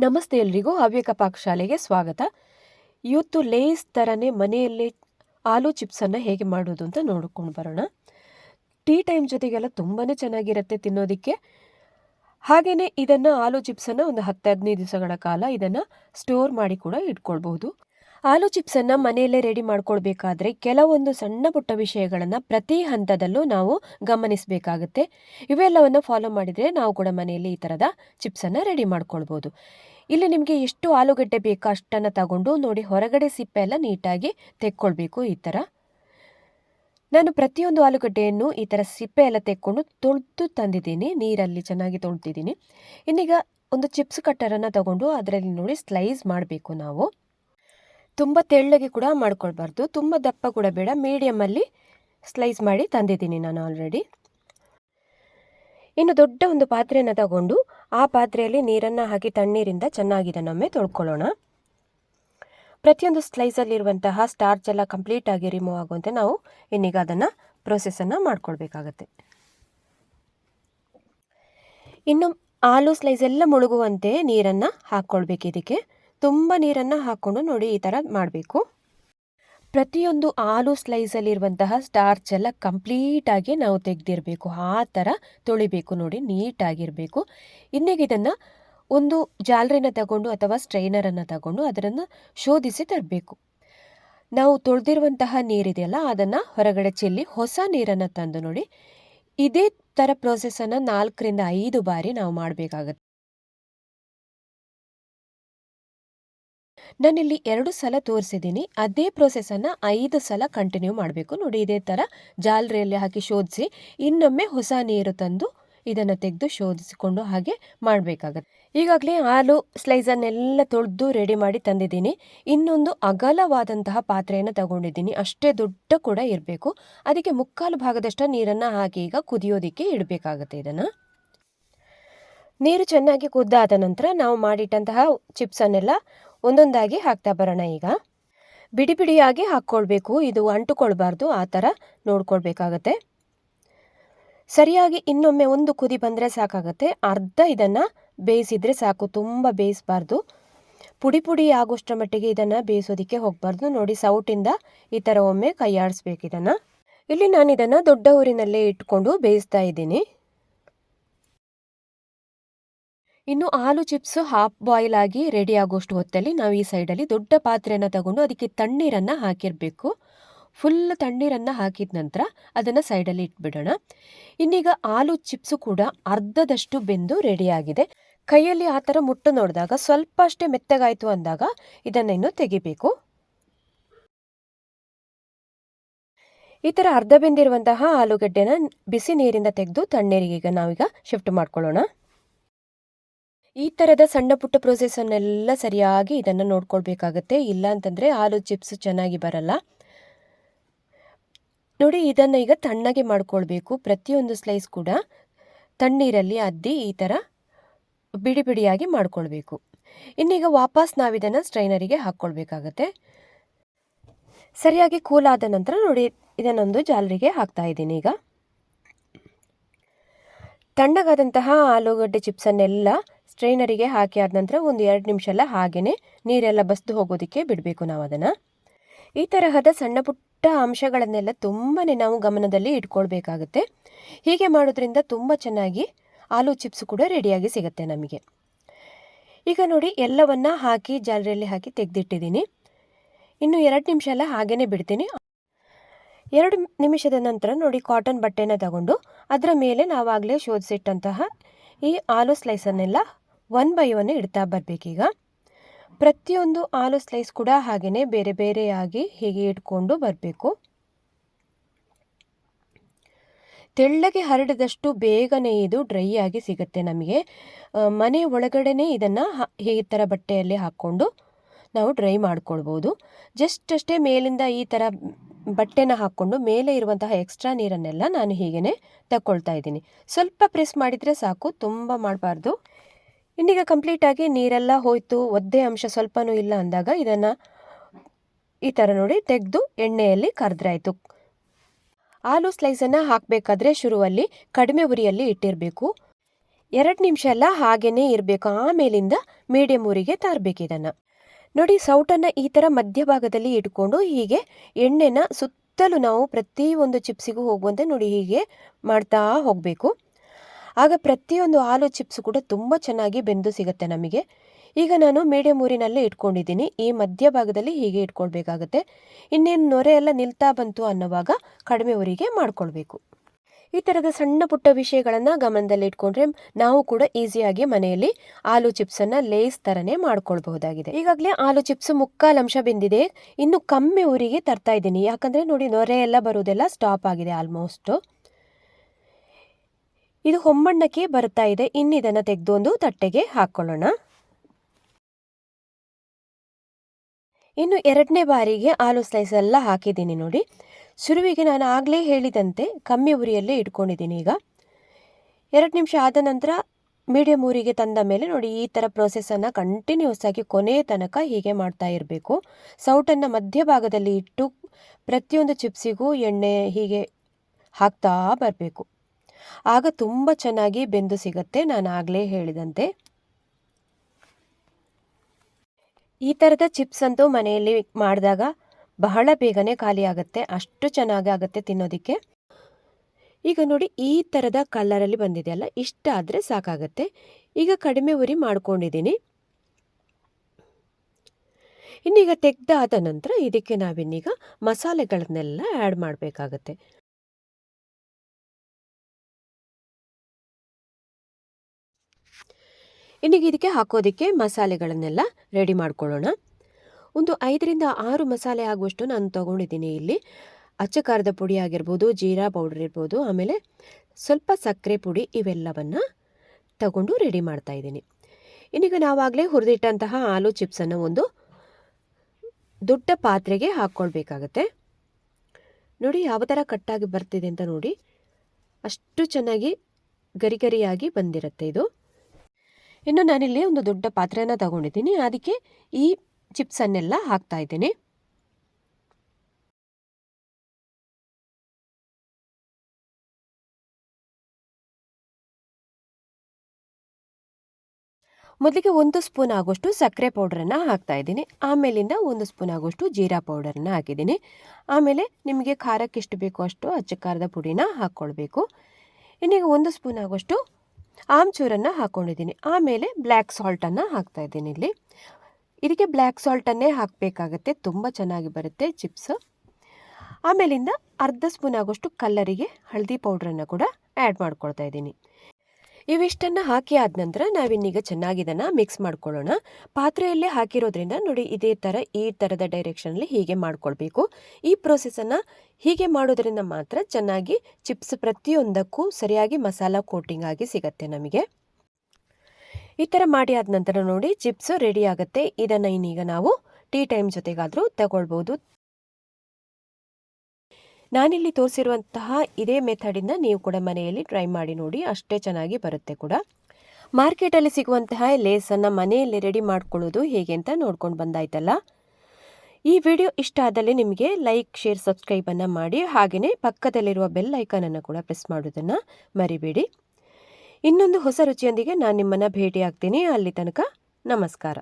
ನಮಸ್ತೆ ಎಲ್ರಿಗೂ ಹವ್ಯಕ ಪಾಕಶಾಲೆಗೆ ಸ್ವಾಗತ. ಇವತ್ತು ಲೇಸ್ ಥರನೇ ಮನೆಯಲ್ಲೇ ಆಲೂ ಚಿಪ್ಸನ್ನು ಹೇಗೆ ಮಾಡೋದು ಅಂತ ನೋಡ್ಕೊಂಡು ಬರೋಣ. ಟೀ ಟೈಮ್ ಜೊತೆಗೆಲ್ಲ ತುಂಬಾ ಚೆನ್ನಾಗಿರುತ್ತೆ ತಿನ್ನೋದಕ್ಕೆ. ಹಾಗೆಯೇ ಇದನ್ನು ಆಲೂ ಚಿಪ್ಸನ್ನು ಒಂದು ಹತ್ತು ಹದಿನೈದು ದಿವಸಗಳ ಕಾಲ ಇದನ್ನು ಸ್ಟೋರ್ ಮಾಡಿ ಕೂಡ ಇಟ್ಕೊಳ್ಬಹುದು. ಆಲೂ ಚಿಪ್ಸನ್ನು ಮನೆಯಲ್ಲೇ ರೆಡಿ ಮಾಡ್ಕೊಳ್ಬೇಕಾದ್ರೆ ಕೆಲವೊಂದು ಸಣ್ಣ ಪುಟ್ಟ ವಿಷಯಗಳನ್ನು ಪ್ರತಿ ಹಂತದಲ್ಲೂ ನಾವು ಗಮನಿಸಬೇಕಾಗುತ್ತೆ. ಇವೆಲ್ಲವನ್ನು ಫಾಲೋ ಮಾಡಿದರೆ ನಾವು ಕೂಡ ಮನೆಯಲ್ಲಿ ಈ ಥರದ ಚಿಪ್ಸನ್ನು ರೆಡಿ ಮಾಡ್ಕೊಳ್ಬೋದು. ಇಲ್ಲಿ ನಿಮಗೆ ಎಷ್ಟು ಆಲೂಗಡ್ಡೆ ಬೇಕೋ ಅಷ್ಟನ್ನು ತಗೊಂಡು ನೋಡಿ ಹೊರಗಡೆ ಸಿಪ್ಪೆ ಎಲ್ಲ ನೀಟಾಗಿ ತೆಕ್ಕೊಳ್ಬೇಕು ಈ ಥರ ನಾನು ಪ್ರತಿಯೊಂದು ಆಲೂಗಡ್ಡೆಯನ್ನು ಈ ಥರ ಸಿಪ್ಪೆ ಎಲ್ಲ ತೆಕ್ಕೊಂಡು ತೊಳೆದು ತಂದಿದ್ದೀನಿ, ನೀರಲ್ಲಿ ಚೆನ್ನಾಗಿ ತೊಳ್ತಿದ್ದೀನಿ. ಇನ್ನೀಗ ಒಂದು ಚಿಪ್ಸ್ ಕಟ್ಟರನ್ನು ತಗೊಂಡು ಅದರಲ್ಲಿ ನೋಡಿ ಸ್ಲೈಸ್ ಮಾಡಬೇಕು ನಾವು. ತುಂಬ ತೆಳ್ಳಗೆ ಕೂಡ ಮಾಡ್ಕೊಳ್ಬಾರ್ದು. ತುಂಬ ದಪ್ಪ ಕೂಡ ಬೇಡ. ಮೀಡಿಯಮಲ್ಲಿ ಸ್ಲೈಸ್ ಮಾಡಿ ತಂದಿದ್ದೀನಿ ನಾನು ಆಲ್ರೆಡಿ ಇನ್ನು ದೊಡ್ಡ ಒಂದು ಪಾತ್ರೆಯನ್ನು ತಗೊಂಡು ಆ ಪಾತ್ರೆಯಲ್ಲಿ ನೀರನ್ನು ಹಾಕಿ ತಣ್ಣೀರಿಂದ ಚೆನ್ನಾಗಿ ಇದನ್ನೊಮ್ಮೆ ತೊಳ್ಕೊಳ್ಳೋಣ. ಪ್ರತಿಯೊಂದು ಸ್ಲೈಸಲ್ಲಿರುವಂತಹ ಸ್ಟಾರ್ಚ್ ಎಲ್ಲ ಕಂಪ್ಲೀಟಾಗಿ ರಿಮೂವ್ ಆಗುವಂತೆ ನಾವು ಇನ್ನೀಗ ಅದನ್ನು ಪ್ರೊಸೆಸನ್ನು ಮಾಡ್ಕೊಳ್ಬೇಕಾಗತ್ತೆ. ಇನ್ನು ಆಲೂ ಸ್ಲೈಸ್ ಎಲ್ಲ ಮುಳುಗುವಂತೆ ನೀರನ್ನು ಹಾಕ್ಕೊಳ್ಬೇಕು ಇದಕ್ಕೆ. ತುಂಬ ನೀರನ್ನು ಹಾಕ್ಕೊಂಡು ನೋಡಿ ಈ ಥರ ಮಾಡಬೇಕು. ಪ್ರತಿಯೊಂದು ಆಲೂ ಸ್ಲೈಸಲ್ಲಿರುವಂತಹ ಸ್ಟಾರ್ಚ್ ಎಲ್ಲ ಕಂಪ್ಲೀಟಾಗಿ ನಾವು ತೆಗೆದಿರಬೇಕು. ಆ ಥರ ತೊಳಿಬೇಕು ನೋಡಿ, ನೀಟಾಗಿರಬೇಕು. ಇನ್ನೀಗ ಇದನ್ನು ಒಂದು ಜಾಲರಿನ ತಗೊಂಡು ಅಥವಾ ಸ್ಟ್ರೈನರನ್ನು ತಗೊಂಡು ಅದರನ್ನು ಶೋಧಿಸಿ ತರಬೇಕು. ನಾವು ತೊಳೆದಿರುವಂತಹ ನೀರಿದೆಯಲ್ಲ, ಅದನ್ನು ಹೊರಗಡೆ ಚೆಲ್ಲಿ ಹೊಸ ನೀರನ್ನು ತಂದು ನೋಡಿ, ಇದೇ ಥರ ಪ್ರೊಸೆಸನ್ನು ನಾಲ್ಕರಿಂದ ಐದು ಬಾರಿ ನಾವು ಮಾಡಬೇಕಾಗತ್ತೆ. ನಾನಿಲ್ಲಿ ಎರಡು ಸಲ ತೋರಿಸಿದ್ದೀನಿ. ಅದೇ ಪ್ರೊಸೆಸನ್ನು ಐದು ಸಲ ಕಂಟಿನ್ಯೂ ಮಾಡಬೇಕು. ನೋಡಿ ಇದೇ ಥರ ಜಾಲರಿಯಲ್ಲಿ ಹಾಕಿ ಶೋಧಿಸಿ, ಇನ್ನೊಮ್ಮೆ ಹೊಸ ನೀರು ತಂದು ಇದನ್ನು ತೆಗೆದು ಶೋಧಿಸಿಕೊಂಡು ಹಾಗೆ ಮಾಡಬೇಕಾಗತ್ತೆ. ಈಗಾಗಲೇ ಹಾಲು ಸ್ಲೈಸನ್ನೆಲ್ಲ ತೊಳೆದು ರೆಡಿ ಮಾಡಿ ತಂದಿದ್ದೀನಿ. ಇನ್ನೊಂದು ಅಗಲವಾದಂತಹ ಪಾತ್ರೆಯನ್ನು ತಗೊಂಡಿದ್ದೀನಿ. ಅಷ್ಟೇ ದೊಡ್ಡ ಕೂಡ ಇರಬೇಕು. ಅದಕ್ಕೆ ಮುಕ್ಕಾಲು ಭಾಗದಷ್ಟು ನೀರನ್ನು ಹಾಕಿ ಈಗ ಕುದಿಯೋದಕ್ಕೆ ಇಡಬೇಕಾಗತ್ತೆ ಇದನ್ನು. ನೀರು ಚೆನ್ನಾಗಿ ಕುದ್ದಾದ ನಂತರ ನಾವು ಮಾಡಿಟ್ಟಂತಹ ಚಿಪ್ಸನ್ನೆಲ್ಲ ಒಂದೊಂದಾಗಿ ಹಾಕ್ತಾ ಬರೋಣ ಈಗ. ಬಿಡಿ ಬಿಡಿಯಾಗಿ ಹಾಕ್ಕೊಳ್ಬೇಕು. ಇದು ಅಂಟುಕೊಳ್ಬಾರ್ದು. ಆ ಥರ ನೋಡ್ಕೊಳ್ಬೇಕಾಗತ್ತೆ. ಸರಿಯಾಗಿ ಇನ್ನೊಮ್ಮೆ ಒಂದು ಕುದಿ ಬಂದರೆ ಸಾಕಾಗತ್ತೆ. ಅರ್ಧ ಇದನ್ನು ಬೇಯಿಸಿದರೆ ಸಾಕು. ತುಂಬ ಬೇಯಿಸಬಾರ್ದು. ಪುಡಿ ಪುಡಿ ಆಗೋಷ್ಟರ ಮಟ್ಟಿಗೆ ಇದನ್ನು ಬೇಯಿಸೋದಕ್ಕೆ ಹೋಗಬಾರ್ದು. ನೋಡಿ, ಸೌಟಿಂದ ಈ ಥರ ಒಮ್ಮೆ ಕೈಯಾಡಿಸ್ಬೇಕು ಇದನ್ನು. ಇಲ್ಲಿ ನಾನು ಇದನ್ನು ದೊಡ್ಡ ಊರಿನಲ್ಲೇ ಇಟ್ಕೊಂಡು ಬೇಯಿಸ್ತಾ ಇದ್ದೀನಿ. ಇನ್ನು ಆಲೂ ಚಿಪ್ಸ್ ಹಾಫ್ ಬಾಯ್ಲ್ ಆಗಿ ರೆಡಿ ಆಗೋಷ್ಟು ಹೊತ್ತಲ್ಲಿ ನಾವು ಈ ಸೈಡಲ್ಲಿ ದೊಡ್ಡ ಪಾತ್ರೆಯನ್ನು ತಗೊಂಡು ಅದಕ್ಕೆ ತಣ್ಣೀರನ್ನು ಹಾಕಿರಬೇಕು. ಫುಲ್ ತಣ್ಣೀರನ್ನು ಹಾಕಿದ ನಂತರ ಅದನ್ನು ಸೈಡಲ್ಲಿ ಇಟ್ಬಿಡೋಣ. ಇನ್ನೀಗ ಆಲೂ ಚಿಪ್ಸು ಕೂಡ ಅರ್ಧದಷ್ಟು ಬೆಂದು ರೆಡಿಯಾಗಿದೆ ಕೈಯಲ್ಲಿ ಆ ಥರ ಮುಟ್ಟು ನೋಡಿದಾಗ ಸ್ವಲ್ಪ ಅಷ್ಟೇ ಮೆತ್ತಗಾಯಿತು ಅಂದಾಗ ಇದನ್ನು ಇನ್ನು ತೆಗಿಬೇಕು. ಈ ಥರ ಅರ್ಧ ಬೆಂದಿರುವಂತಹ ಆಲೂಗಡ್ಡೆನ ಬಿಸಿ ನೀರಿಂದ ತೆಗೆದು ತಣ್ಣೀರಿಗೆ ಈಗ ನಾವೀಗ ಶಿಫ್ಟ್ ಮಾಡ್ಕೊಳ್ಳೋಣ. ಈ ಥರದ ಸಣ್ಣ ಪುಟ್ಟ ಪ್ರೊಸೆಸನ್ನೆಲ್ಲ ಸರಿಯಾಗಿ ಇದನ್ನು ನೋಡ್ಕೊಳ್ಬೇಕಾಗತ್ತೆ. ಇಲ್ಲ ಅಂತಂದರೆ ಆಲೂ ಚಿಪ್ಸ್ ಚೆನ್ನಾಗಿ ಬರಲ್ಲ. ನೋಡಿ, ಇದನ್ನು ಈಗ ತಣ್ಣಗೆ ಮಾಡ್ಕೊಳ್ಬೇಕು. ಪ್ರತಿಯೊಂದು ಸ್ಲೈಸ್ ಕೂಡ ತಣ್ಣೀರಲ್ಲಿ ಅದ್ದಿ ಈ ಥರ ಬಿಡಿ ಬಿಡಿಯಾಗಿ ಮಾಡ್ಕೊಳ್ಬೇಕು. ಇನ್ನೀಗ ವಾಪಸ್ ನಾವಿದನ್ನು ಸ್ಟ್ರೈನರಿಗೆ ಹಾಕ್ಕೊಳ್ಬೇಕಾಗತ್ತೆ. ಸರಿಯಾಗಿ ಕೂಲ್ ಆದ ನಂತರ ನೋಡಿ, ಇದನ್ನೊಂದು ಜಾಲರಿಗೆ ಹಾಕ್ತಾ ಇದ್ದೀನಿ ಈಗ. ತಣ್ಣಗಾದಂತಹ ಆಲೂಗಡ್ಡೆ ಚಿಪ್ಸನ್ನೆಲ್ಲ ಸ್ಟ್ರೈನರಿಗೆ ಹಾಕಿ ಆದ ನಂತರ ಒಂದು ಎರಡು ನಿಮಿಷ ಎಲ್ಲ ಹಾಗೆಯೇ ನೀರೆಲ್ಲ ಬಸ್ದು ಹೋಗೋದಕ್ಕೆ ಬಿಡಬೇಕು ನಾವು ಅದನ್ನು. ಈ ತರಹದ ಸಣ್ಣ ಪುಟ್ಟ ಅಂಶಗಳನ್ನೆಲ್ಲ ತುಂಬಾ ನಾವು ಗಮನದಲ್ಲಿ ಇಟ್ಕೊಳ್ಬೇಕಾಗುತ್ತೆ. ಹೀಗೆ ಮಾಡೋದ್ರಿಂದ ತುಂಬ ಚೆನ್ನಾಗಿ ಆಲೂ ಚಿಪ್ಸ್ ಕೂಡ ರೆಡಿಯಾಗಿ ಸಿಗುತ್ತೆ ನಮಗೆ. ಈಗ ನೋಡಿ ಎಲ್ಲವನ್ನ ಹಾಕಿ ಜಾಲರಿಯಲ್ಲಿ ಹಾಕಿ ತೆಗೆದಿಟ್ಟಿದ್ದೀನಿ. ಇನ್ನು ಎರಡು ನಿಮಿಷ ಎಲ್ಲ ಹಾಗೇ ಬಿಡ್ತೀನಿ. ಎರಡು ನಿಮಿಷದ ನಂತರ ನೋಡಿ ಕಾಟನ್ ಬಟ್ಟೆನ ತಗೊಂಡು ಅದರ ಮೇಲೆ ನಾವಾಗಲೇ ಶೋಧಿಸಿಟ್ಟಂತಹ ಈ ಆಲೂ ಸ್ಲೈಸನ್ನೆಲ್ಲ ಒನ್ ಬೈ ಒನ್ ಇಡ್ತಾ ಬರಬೇಕೀಗ. ಪ್ರತಿಯೊಂದು ಆಲೂ ಸ್ಲೈಸ್ ಕೂಡ ಹಾಗೆಯೇ ಬೇರೆ ಬೇರೆಯಾಗಿ ಹೀಗೆ ಇಟ್ಕೊಂಡು ಬರಬೇಕು. ತೆಳ್ಳಗೆ ಹರಡಿದಷ್ಟು ಬೇಗನೆ ಇದು ಡ್ರೈ ಆಗಿ ಸಿಗುತ್ತೆ ನಮಗೆ. ಮನೆ ಒಳಗಡೆನೇ ಇದನ್ನು ಈ ಥರ ಬಟ್ಟೆಯಲ್ಲಿ ಹಾಕ್ಕೊಂಡು ನಾವು ಡ್ರೈ ಮಾಡ್ಕೊಳ್ಬೋದು. ಜಸ್ಟ್ ಅಷ್ಟೇ ಮೇಲಿಂದ ಈ ಥರ ಬಟ್ಟೆನ ಹಾಕ್ಕೊಂಡು ಮೇಲೆ ಇರುವಂತಹ ಎಕ್ಸ್ಟ್ರಾ ನೀರನ್ನೆಲ್ಲ ನಾನು ಹೀಗೇ ತಗೊಳ್ತಾ ಇದ್ದೀನಿ. ಸ್ವಲ್ಪ ಪ್ರೆಸ್ ಮಾಡಿದರೆ ಸಾಕು, ತುಂಬ ಮಾಡಬಾರ್ದು. ಇನ್ನೀಗ ಕಂಪ್ಲೀಟಾಗಿ ನೀರೆಲ್ಲ ಹೋಯ್ತು, ಒದ್ದೆ ಅಂಶ ಸ್ವಲ್ಪನೂ ಇಲ್ಲ ಅಂದಾಗ ಇದನ್ನು ಈ ಥರ ನೋಡಿ ತೆಗೆದು ಎಣ್ಣೆಯಲ್ಲಿ ಕರೆದ್ರಾಯ್ತು. ಆಲೂ ಸ್ಲೈಸನ್ನು ಹಾಕಬೇಕಾದ್ರೆ ಶುರುವಲ್ಲಿ ಕಡಿಮೆ ಉರಿಯಲ್ಲಿ ಇಟ್ಟಿರಬೇಕು. ಎರಡು ನಿಮಿಷ ಎಲ್ಲ ಹಾಗೇ ಇರಬೇಕು, ಆಮೇಲಿಂದ ಮೀಡಿಯಮ್ ಊರಿಗೆ ತರಬೇಕು ಇದನ್ನು. ನೋಡಿ ಸೌಟನ್ನು ಈ ಥರ ಮಧ್ಯಭಾಗದಲ್ಲಿ ಇಟ್ಕೊಂಡು ಹೀಗೆ ಎಣ್ಣೆನ ಸುತ್ತಲೂ ನಾವು ಪ್ರತಿ ಒಂದು ಚಿಪ್ಸಿಗೂ ಹೋಗುವಂತೆ ನೋಡಿ ಹೀಗೆ ಮಾಡ್ತಾ ಹೋಗಬೇಕು. ಆಗ ಪ್ರತಿಯೊಂದು ಆಲೂ ಚಿಪ್ಸ್ ಕೂಡ ತುಂಬ ಚೆನ್ನಾಗಿ ಬೆಂದು ಸಿಗುತ್ತೆ ನಮಗೆ. ಈಗ ನಾನು ಮೀಡಿಯಮ್ ಊರಿನಲ್ಲೇ ಇಟ್ಕೊಂಡಿದ್ದೀನಿ. ಈ ಮಧ್ಯಭಾಗದಲ್ಲಿ ಹೀಗೆ ಇಟ್ಕೊಳ್ಬೇಕಾಗತ್ತೆ. ಇನ್ನೇನು ನೊರೆ ಎಲ್ಲ ನಿಲ್ತಾ ಬಂತು ಅನ್ನೋವಾಗ ಕಡಿಮೆ ಊರಿಗೆ ಮಾಡ್ಕೊಳ್ಬೇಕು. ಈ ಥರದ ಸಣ್ಣ ಪುಟ್ಟ ವಿಷಯಗಳನ್ನು ಗಮನದಲ್ಲಿ ಇಟ್ಕೊಂಡ್ರೆ ನಾವು ಕೂಡ ಈಸಿಯಾಗಿ ಮನೆಯಲ್ಲಿ ಆಲೂ ಚಿಪ್ಸನ್ನು ಲೇಸ್ ಥರನೇ ಮಾಡ್ಕೊಳ್ಬಹುದಾಗಿದೆ. ಈಗಾಗಲೇ ಆಲೂ ಚಿಪ್ಸ್ ಮುಕ್ಕಾಲು ಅಂಶ ಬೆಂದಿದೆ. ಇನ್ನು ಕಮ್ಮಿ ಊರಿಗೆ ತರ್ತಾ ಇದ್ದೀನಿ. ಯಾಕಂದರೆ ನೋಡಿ ನೊರೆ ಎಲ್ಲ ಬರೋದೆಲ್ಲ ಸ್ಟಾಪ್ ಆಗಿದೆ ಆಲ್ಮೋಸ್ಟು ಇದು ಹೊಮ್ಮಣ್ಣಕ್ಕೆ ಬರ್ತಾ ಇದೆ. ಇನ್ನಿದನ್ನು ತೆಗೆದು ಒಂದು ತಟ್ಟೆಗೆ ಹಾಕ್ಕೊಳ್ಳೋಣ ಇನ್ನು ಎರಡನೇ ಬಾರಿಗೆ ಆಲೂ ಸ್ಲೈಸ್ ಎಲ್ಲ ಹಾಕಿದ್ದೀನಿ ನೋಡಿ. ಶುರುವಿಗೆ ನಾನು ಆಗಲೇ ಹೇಳಿದಂತೆ ಕಮ್ಮಿ ಉರಿಯಲ್ಲೇ ಇಟ್ಕೊಂಡಿದ್ದೀನಿ ಈಗ. ಎರಡು ನಿಮಿಷ ಆದ ನಂತರ ಮೀಡಿಯಮ್ ಊರಿಗೆ ತಂದ ಮೇಲೆ ನೋಡಿ ಈ ಥರ ಪ್ರೊಸೆಸನ್ನು ಕಂಟಿನ್ಯೂಸ್ ಆಗಿ ಕೊನೆಯ ತನಕ ಹೀಗೆ ಮಾಡ್ತಾ ಇರಬೇಕು. ಸೌಟನ್ನು ಮಧ್ಯಭಾಗದಲ್ಲಿ ಇಟ್ಟು ಪ್ರತಿಯೊಂದು ಚಿಪ್ಸಿಗೂ ಎಣ್ಣೆ ಹೀಗೆ ಹಾಕ್ತಾ ಬರಬೇಕು. ಆಗ ತುಂಬ ಚೆನ್ನಾಗಿ ಬೆಂದು ಸಿಗುತ್ತೆ, ನಾನು ಆಗಲೇ ಹೇಳಿದಂತೆ. ಈ ಥರದ ಚಿಪ್ಸ್ ಅಂತೂ ಮನೆಯಲ್ಲಿ ಮಾಡಿದಾಗ ಬಹಳ ಬೇಗನೆ ಖಾಲಿ ಆಗುತ್ತೆ, ಅಷ್ಟು ಚೆನ್ನಾಗಿ ಆಗುತ್ತೆ ತಿನ್ನೋದಕ್ಕೆ. ಈಗ ನೋಡಿ, ಈ ಥರದ ಕಲ್ಲರಲ್ಲಿ ಬಂದಿದೆಯಲ್ಲ ಇಷ್ಟ ಆದರೆ ಸಾಕಾಗತ್ತೆ. ಈಗ ಕಡಿಮೆ ಉರಿ ಮಾಡ್ಕೊಂಡಿದ್ದೀನಿ. ಇನ್ನೀಗ ತೆಗ್ದಾದ ನಂತರ ಇದಕ್ಕೆ ನಾವಿನ್ನೀಗ ಮಸಾಲೆಗಳನ್ನೆಲ್ಲ ಆ್ಯಡ್ ಮಾಡಬೇಕಾಗತ್ತೆ. ಇನ್ನೀಗ ಇದಕ್ಕೆ ಹಾಕೋದಕ್ಕೆ ಮಸಾಲೆಗಳನ್ನೆಲ್ಲ ರೆಡಿ ಮಾಡ್ಕೊಳ್ಳೋಣ. ಒಂದು ಐದರಿಂದ ಆರು ಮಸಾಲೆ ಆಗುವಷ್ಟು ನಾನು ತೊಗೊಂಡಿದ್ದೀನಿ ಇಲ್ಲಿ. ಅಚ್ಚ ಖಾರದ ಪುಡಿ ಆಗಿರ್ಬೋದು, ಜೀರಾ ಪೌಡರ್ ಇರ್ಬೋದು, ಆಮೇಲೆ ಸ್ವಲ್ಪ ಸಕ್ಕರೆ ಪುಡಿ ಇವೆಲ್ಲವನ್ನು ತಗೊಂಡು ರೆಡಿ ಮಾಡ್ತಾ ಇದ್ದೀನಿ. ಇನ್ನೀಗ ನಾವಾಗಲೇ ಹುರಿದಿಟ್ಟಂತಹ ಆಲೂ ಚಿಪ್ಸನ್ನು ಒಂದು ದೊಡ್ಡ ಪಾತ್ರೆಗೆ ಹಾಕ್ಕೊಳ್ಬೇಕಾಗತ್ತೆ. ನೋಡಿ ಯಾವ ಥರ ಕಟ್ಟಾಗಿ ಬರ್ತಿದೆ ಅಂತ ನೋಡಿ. ಅಷ್ಟು ಚೆನ್ನಾಗಿ ಗರಿಗರಿಯಾಗಿ ಬಂದಿರುತ್ತೆ ಇದು. ಇನ್ನು ನಾನಿಲ್ಲಿ ಒಂದು ದೊಡ್ಡ ಪಾತ್ರೆಯನ್ನು ತಗೊಂಡಿದ್ದೀನಿ. ಅದಕ್ಕೆ ಈ ಚಿಪ್ಸನ್ನೆಲ್ಲ ಹಾಕ್ತಾ ಇದ್ದೀನಿ. ಮೊದಲಿಗೆ ಒಂದು ಸ್ಪೂನ್ ಆಗೋಷ್ಟು ಸಕ್ಕರೆ ಪೌಡರನ್ನು ಹಾಕ್ತಾ ಇದ್ದೀನಿ. ಆಮೇಲಿಂದ ಒಂದು ಸ್ಪೂನ್ ಆಗೋಷ್ಟು ಜೀರಾ ಪೌಡರನ್ನು ಹಾಕಿದ್ದೀನಿ. ಆಮೇಲೆ ನಿಮಗೆ ಖಾರಕ್ಕೆ ಎಷ್ಟು ಬೇಕೋ ಅಷ್ಟು ಅಚ್ಚ ಖಾರದ ಪುಡಿನ ಹಾಕ್ಕೊಳ್ಬೇಕು. ಇನ್ನೀಗ ಒಂದು ಸ್ಪೂನ್ ಆಗೋಷ್ಟು ಆಮ್ಚೂರನ್ನು ಹಾಕ್ಕೊಂಡಿದ್ದೀನಿ ಆಮೇಲೆ ಬ್ಲ್ಯಾಕ್ ಸಾಲ್ಟನ್ನು ಹಾಕ್ತಾ ಇದ್ದೀನಿ ಇಲ್ಲಿ. ಇದಕ್ಕೆ ಬ್ಲ್ಯಾಕ್ ಸಾಲ್ಟನ್ನೇ ಹಾಕಬೇಕಾಗತ್ತೆ. ತುಂಬ ಚೆನ್ನಾಗಿ ಬರುತ್ತೆ ಚಿಪ್ಸ್. ಆಮೇಲಿಂದ ಅರ್ಧ ಸ್ಪೂನ್ ಆಗೋಷ್ಟು ಕಲ್ಲರಿಗೆ ಹಳದಿ ಪೌಡ್ರನ್ನು ಕೂಡ ಆ್ಯಡ್ ಮಾಡ್ಕೊಳ್ತಾ ಇದ್ದೀನಿ. ಇವಿಷ್ಟನ್ನು ಹಾಕಿ ಆದ ನಂತರ ನಾವಿನ್ನೀಗ ಚೆನ್ನಾಗಿ ಇದನ್ನು ಮಿಕ್ಸ್ ಮಾಡ್ಕೊಳ್ಳೋಣ. ಪಾತ್ರೆಯಲ್ಲೇ ಹಾಕಿರೋದ್ರಿಂದ ನೋಡಿ ಇದೇ ಥರ ಈ ಥರದ ಡೈರೆಕ್ಷನಲ್ಲಿ ಹೀಗೆ ಮಾಡ್ಕೊಳ್ಬೇಕು. ಈ ಪ್ರೊಸೆಸನ್ನು ಹೀಗೆ ಮಾಡೋದರಿಂದ ಮಾತ್ರ ಚೆನ್ನಾಗಿ ಚಿಪ್ಸ್ ಪ್ರತಿಯೊಂದಕ್ಕೂ ಸರಿಯಾಗಿ ಮಸಾಲ ಕೋಟಿಂಗ್ ಆಗಿ ಸಿಗತ್ತೆ ನಮಗೆ. ಈ ಥರ ಮಾಡಿ ಆದ ನಂತರ ನೋಡಿ ಚಿಪ್ಸ್ ರೆಡಿ ಆಗುತ್ತೆ. ಇದನ್ನು ಇನ್ನೀಗ ನಾವು ಟೀ ಟೈಮ್ ಜೊತೆಗಾದರೂ ತಗೊಳ್ಬೋದು. ನಾನಿಲ್ಲಿ ತೋರಿಸಿರುವಂತಹ ಇದೇ ಮೆಥಡಿಂದ ನೀವು ಕೂಡ ಮನೆಯಲ್ಲಿ ಟ್ರೈ ಮಾಡಿ ನೋಡಿ, ಅಷ್ಟೇ ಚೆನ್ನಾಗಿ ಬರುತ್ತೆ ಕೂಡ. ಮಾರ್ಕೆಟಲ್ಲಿ ಸಿಗುವಂತಹ ಲೇಸನ್ನು ಮನೆಯಲ್ಲಿ ರೆಡಿ ಮಾಡ್ಕೊಳ್ಳೋದು ಹೇಗೆ ಅಂತ ನೋಡ್ಕೊಂಡು ಬಂದಾಯ್ತಲ್ಲ. ಈ ವಿಡಿಯೋ ಇಷ್ಟ ಆದಲ್ಲಿ ನಿಮಗೆ ಲೈಕ್, ಶೇರ್ ಸಬ್ಸ್ಕ್ರೈಬನ್ನು ಮಾಡಿ ಹಾಗೆಯೇ ಪಕ್ಕದಲ್ಲಿರುವ ಬೆಲ್ ಐಕನನ್ನು ಕೂಡ ಪ್ರೆಸ್ ಮಾಡೋದನ್ನು ಮರಿಬೇಡಿ. ಇನ್ನೊಂದು ಹೊಸ ರುಚಿಯೊಂದಿಗೆ ನಾನು ನಿಮ್ಮನ್ನು ಭೇಟಿ ಆಗ್ತೀನಿ ಅಲ್ಲಿ ತನಕ ನಮಸ್ಕಾರ.